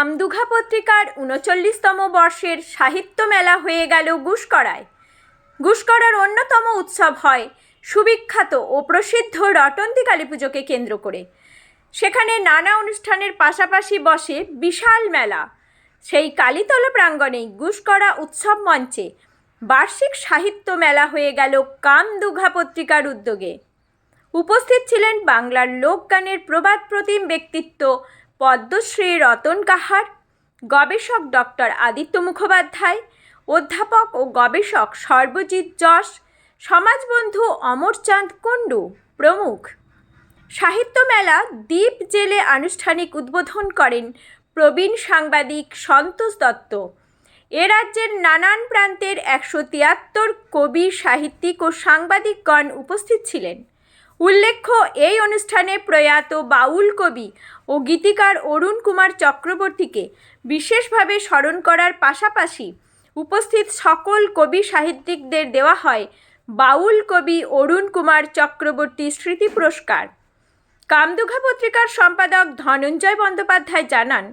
কামদুঘা পত্রিকার উনচল্লিশতম বর্ষের সাহিত্য মেলা হয়ে গেল গুসকরায়। গুসকরার অন্যতম উৎসব হয় সুবিখ্যাত ও প্রসিদ্ধ রটন্তি কালী পুজোকে কেন্দ্র করে। সেখানে নানা অনুষ্ঠানের পাশাপাশি বসে বিশাল মেলা। সেই কালীতলা প্রাঙ্গণেই গুসকরা উৎসব মঞ্চে বার্ষিক সাহিত্য মেলা হয়ে গেল কামদুঘা পত্রিকার উদ্যোগে। উপস্থিত ছিলেন বাংলার লোকগানের প্রবাদ প্রতিম ব্যক্তিত্ব পদ্মশ্রী রতন কাহার, গবেষক ডক্টর আদিত্য মুখোপাধ্যায়, অধ্যাপক ও গবেষক সর্বজিৎ যশ, সমাজবন্ধু অমরচাঁদ কুণ্ডু প্রমুখ। সাহিত্য মেলা দ্বীপ জেলে আনুষ্ঠানিক উদ্বোধন করেন প্রবীণ সাংবাদিক সন্তোষ দত্ত। এ রাজ্যের নানান প্রান্তের একশো তিয়াত্তর কবি সাহিত্যিক ও সাংবাদিকগণ উপস্থিত ছিলেন। উল্লেখ্য, এই অনুষ্ঠানে প্রয়াত বাউল কবি ও গীতিকার অরুণ কুমার চক্রবর্তীকে বিশেষভাবে স্মরণ করার পাশাপাশি উপস্থিত সকল কবি সাহিত্যিকদের দেওয়া হয় বাউল কবি অরুণ কুমার চক্রবর্তী স্মৃতি পুরস্কার। কামদুঘা পত্রিকার সম্পাদক ধনঞ্জয় বন্দ্যোপাধ্যায় জানান,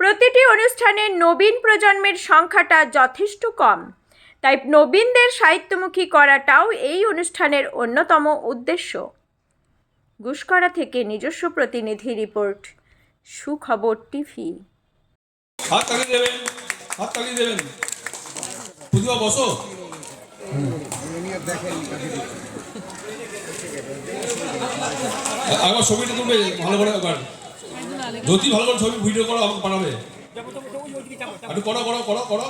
প্রতিটি অনুষ্ঠানে নবীন প্রজন্মের সংখ্যাটা যথেষ্ট কম। তাই নবীনদের সাহিত্যমুখী করাটাও এই অনুষ্ঠানের অন্যতম উদ্দেশ্য। গুসকরা থেকে নিজস্ব প্রতিনিধি রিপোর্ট সুখবর টিভি। হাত দেবেন দেবেন। বুঝবা বসো। একবার ছবিটা তুলবে ভালো করে একবার। যদি ভালো করে ছবি ভিডিও করো আমাকে পাঠাবে। একটু করো করো করো করো।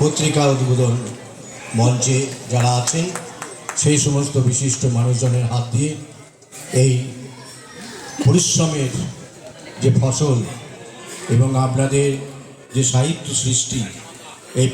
পত্রিকা উদ্বোধন মঞ্চে যারা আছেন সেই সমস্ত বিশিষ্ট মানুষজনের হাত দিয়ে এই পরিশ্রমের যে ফসল এবং আপনাদের যে সাহিত্য সৃষ্টি, এই